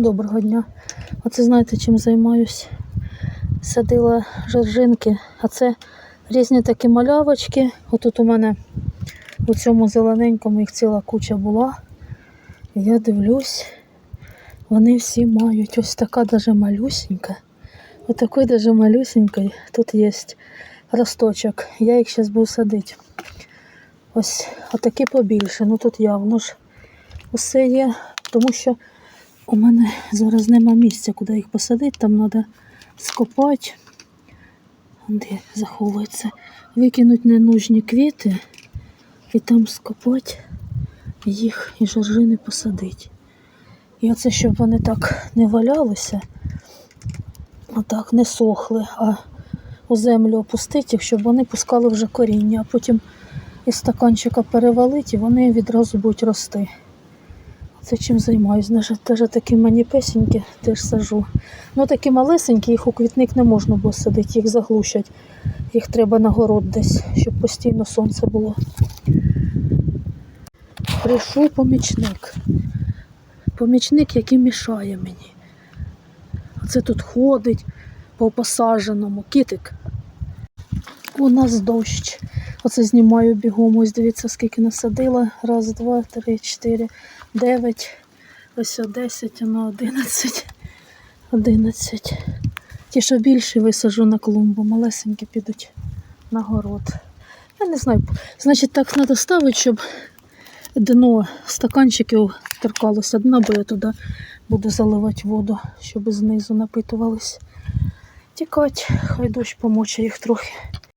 Доброго дня. Оце знаєте, чим займаюсь? Садила жоржинки, а це різні такі малявочки. Отут у мене у цьому зелененькому їх ціла куча була. Я дивлюсь, вони всі мають ось така даже малюсенька. Отакий даже малюсенький тут є росточок. Я їх зараз буду садити. Ось отакі побільше. Ну тут явно ж усе є, тому що у мене зараз нема місця, куди їх посадити. Там треба скопати, де заховується, викинути ненужні квіти і там скопати їх і жоржини посадити. І оце, щоб вони так не валялися, отак не сохли, а у землю опустити їх, щоб вони пускали вже коріння, а потім із стаканчика перевалити, і вони відразу будуть рости. Це чим займаюсь. Теж такі мені песеньки теж сажу. Ну такі малесенькі, їх у квітник не можна було садити, їх заглушать. Їх треба на город десь, щоб постійно сонце було. Прийшов помічник. Помічник, який мішає мені. Оце тут ходить по посадженому. Кітик. У нас дощ. Оце знімаю бігом. Ось дивіться, скільки насадила. Раз, два, три, чотири, дев'ять. Ось о, десять, воно одинадцять. Одинадцять. Ті, що більше висаджу на клумбу, малесенькі підуть на город. Я не знаю. Значить, так треба ставити, щоб дно стаканчиків торкалося дна, бо я туди буду заливати воду, щоб знизу напитувались. Тікать, хай дощ помоче їх трохи.